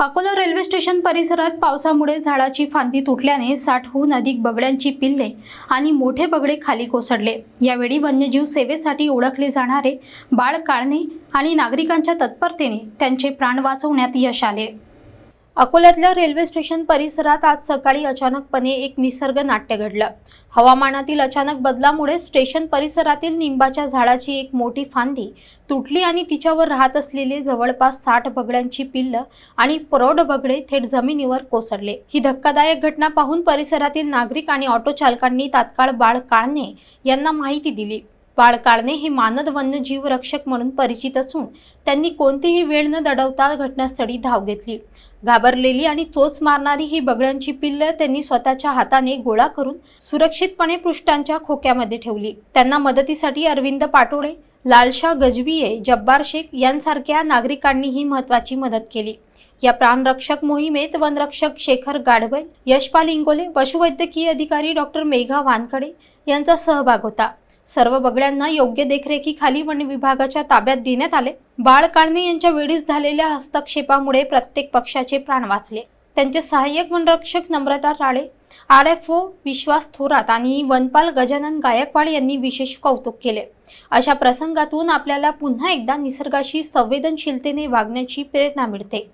Akola railway station परिसरात पावसामुळे झाडाची फांदी तुटल्याने साठहून अधिक बगड्यांची पिल्ले आणि मोठे बगडे खाली कोसळले. यावेळी वन्यजीव सेवेसाठी ओळखले जाणारे बाळ काळणे आणि नागरिकांच्या तत्परतेने त्यांचे प्राण वाचवण्यात यश आले. अकोल्यातल्या रेल्वे स्टेशन परिसरात आज सकाळी अचानकपणे एक निसर्ग नाट्य घडलं. हवामानातील अचानक बदलामुळे स्टेशन परिसरातील निंबाच्या झाडाची एक मोठी फांदी तुटली आणि तिच्यावर राहत असलेले जवळपास साठ बगड्यांची पिल्ल आणि प्रौढ बगडे थेट जमिनीवर कोसळले. ही धक्कादायक घटना पाहून परिसरातील नागरिक आणि ऑटो चालकांनी तात्काळ बाळ काळणे यांना माहिती दिली. बाळ काळणे हे मानद वन्यजीव रक्षक म्हणून परिचित असून त्यांनी कोणतीही वेळ न दडवता घटनास्थळी धाव घेतली. घाबरलेली आणि चोच मारणारी ही बगड्यांची पिल्ल त्यांनी स्वतःच्या हाताने गोळा करून सुरक्षितपणे पृष्ठांच्या खोक्यामध्ये ठेवली. त्यांना मदतीसाठी अरविंद पाटोळे लालशा गजबिये जब्बार शेख यांसारख्या नागरिकांनीही महत्वाची मदत केली. या प्राणरक्षक मोहिमेत वनरक्षक शेखर गाढवल यशपाल इंगोले पशुवैद्यकीय अधिकारी डॉक्टर मेघा वानखडे यांचा सहभाग होता. सर्व बगड्यांना योग्य देखरेखीखाली वन विभागाच्या ताब्यात देण्यात आले. बाळ काळणे यांच्या वेळीच झालेल्या हस्तक्षेपामुळे प्रत्येक पक्षाचे प्राण वाचले. त्यांचे सहाय्यक वनरक्षक Namrata Rale R F O Vishwas Thorat आणि वनपाल गजानन गायकवाड यांनी विशेष कौतुक केले. अशा प्रसंगातून आपल्याला पुन्हा एकदा निसर्गाशी संवेदनशीलतेने वागण्याची प्रेरणा मिळते.